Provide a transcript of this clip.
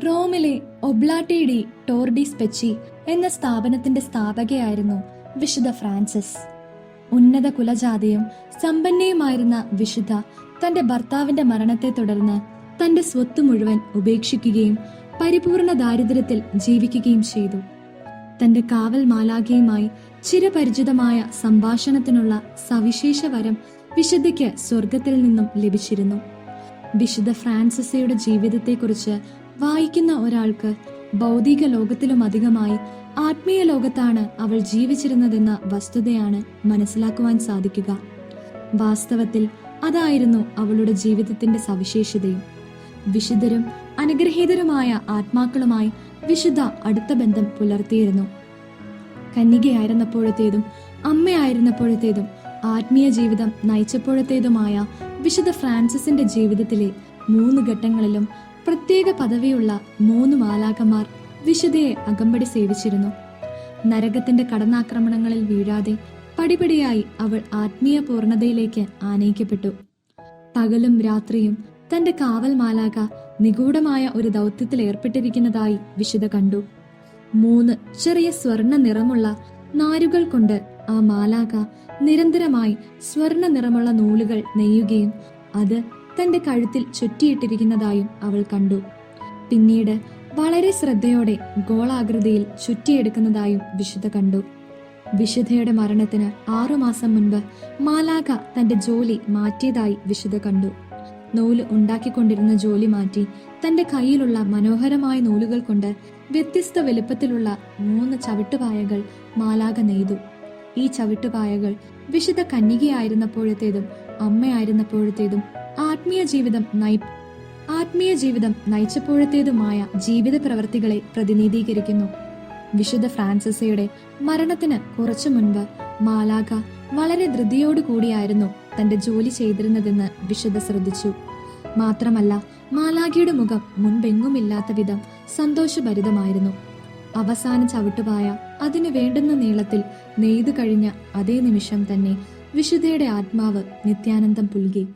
റോമിലെ ഒബ്ലാട്ടെ ടോർഡി സ്പെച്ചി എന്ന സ്ഥാപനത്തിന്റെ സ്ഥാപകയായിരുന്നു വിശുദ്ധ ഫ്രാൻസിസ്. ഉന്നത കുലജാതയും സമ്പന്നയുമായിരുന്ന വിശുദ്ധ തന്റെ ഭർത്താവിന്റെ മരണത്തെ തുടർന്ന് തന്റെ സ്വത്ത് മുഴുവൻ ഉപേക്ഷിക്കുകയും പരിപൂർണ ദാരിദ്ര്യത്തിൽ ജീവിക്കുകയും ചെയ്തു. തന്റെ കാവൽ മാലാഖയുമായി ചിരപരിചിതമായ സംഭാഷണത്തിനുള്ള സവിശേഷ വരം വിശുദ്ധയ്ക്ക് സ്വർഗത്തിൽ നിന്നും ലഭിച്ചിരുന്നു. വിശുദ്ധ ഫ്രാൻസിസയുടെ ജീവിതത്തെക്കുറിച്ച് വായിക്കുന്ന ഒരാൾക്ക് ഭൗതിക ലോകത്തിലും അധികമായി ആത്മീയ ലോകത്താണ് അവൾ ജീവിച്ചിരുന്നതെന്ന വസ്തുതയാണ് മനസ്സിലാക്കുവാൻ സാധിക്കുക. വാസ്തവത്തിൽ അതായിരുന്നു അവളുടെ ജീവിതത്തിന്റെ സവിശേഷതയും. വിശുദ്ധരും അനുഗ്രഹീതരുമായ ആത്മാക്കളുമായി വിശുദ്ധ അടുത്ത ബന്ധം പുലർത്തിയിരുന്നു. കന്യകയായിരുന്നപ്പോഴത്തേതും അമ്മയായിരുന്നപ്പോഴത്തേതും ആത്മീയ ജീവിതം നയിച്ചപ്പോഴത്തേതുമായ വിശുദ്ധ ഫ്രാൻസിസിന്റെ ജീവിതത്തിലെ മൂന്ന് ഘട്ടങ്ങളിലും പ്രത്യേക പദവിയുള്ള മൂന്ന് മാലാകന്മാർ വിശുദ്ധയെ അകമ്പടി സേവിച്ചിരുന്നു. നരകത്തിന്റെ കടന്നാക്രമണങ്ങളിൽ വീഴാതെ പടിപടിയായി അവൾ ആത്മീയ പൂർണതയിലേക്ക് ആനയിക്കപ്പെട്ടു. പകലും രാത്രിയും തന്റെ കാവൽ മാലാക നിഗൂഢമായ ഒരു ദൗത്യത്തിൽ ഏർപ്പെട്ടിരിക്കുന്നതായി വിശുദ്ധ കണ്ടു. മൂന്ന് ചെറിയ സ്വർണ നിറമുള്ള നാരുകൾ കൊണ്ട് ആ മാലാക നിരന്തരമായി സ്വർണ നിറമുള്ള നൂലുകൾ നെയ്യുകയും അത് തന്റെ കഴുത്തിൽ ചുറ്റിയിട്ടിരിക്കുന്നതായും അവൾ കണ്ടു. പിന്നീട് വളരെ ശ്രദ്ധയോടെ ഗോളാകൃതിയിൽ ചുറ്റിയെടുക്കുന്നതായും വിശുദ്ധ കണ്ടു. വിശുദ്ധയുടെ മരണത്തിന് ആറുമാസം മുൻപ് മാലാക തന്റെ ജോലി മാറ്റിയതായി വിശുദ്ധ കണ്ടു. നൂൽ ഉണ്ടാക്കിക്കൊണ്ടിരുന്ന ജോലി മാറ്റി തന്റെ കയ്യിലുള്ള മനോഹരമായ നൂലുകൾ കൊണ്ട് വ്യത്യസ്ത വലുപ്പത്തിലുള്ള മൂന്ന് ചവിട്ടുപായകൾ മാലാക നെയ്തു. ഈ ചവിട്ടുപായകൾ വിശുദ്ധ കന്യകയായിരുന്നപ്പോഴത്തേതും അമ്മയായിരുന്നപ്പോഴത്തേതും ആത്മീയ ജീവിതം നയി ആത്മീയ ജീവിതം നയിച്ചപ്പോഴത്തേതുമായ ജീവിത പ്രവർത്തികളെ പ്രതിനിധീകരിക്കുന്നു. വിശുദ്ധ ഫ്രാൻസിസയുടെ മരണത്തിന് കുറച്ചു മുൻപ് മാലാക വളരെ ധൃതിയോടുകൂടിയായിരുന്നു തന്റെ ജോലി ചെയ്തിരുന്നതെന്ന് വിശുദ്ധ ശ്രദ്ധിച്ചു. മാത്രമല്ല മാലാഖയുടെ മുഖം മുൻപെങ്ങുമില്ലാത്ത വിധം സന്തോഷഭരിതമായിരുന്നു. അവസാന ചവിട്ടുപായ അതിനു വേണ്ടുന്ന നീളത്തിൽ നെയ്തു കഴിഞ്ഞ അതേ നിമിഷം തന്നെ വിശുദ്ധയുടെ ആത്മാവ് നിത്യാനന്ദം പുൽകി.